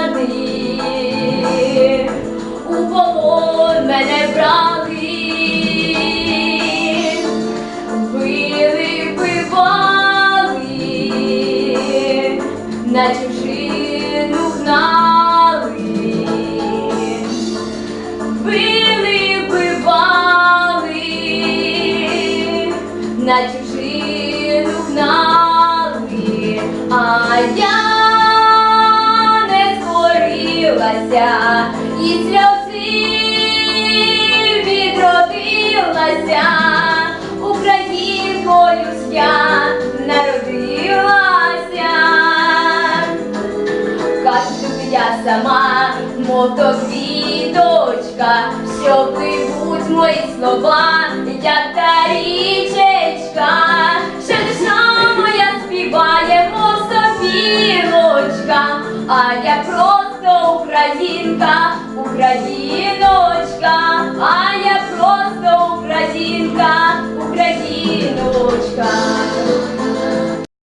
хати, у полон мене брали, били, вбивали, на чужину гнали, били, вбивали, на чужину гнали а я не скорилася і сльози відродилася, українкою ж я народилася, кажу я сама, мов то квіточка, що пливуть мої слова, я тарі. А я просто українка, україночка,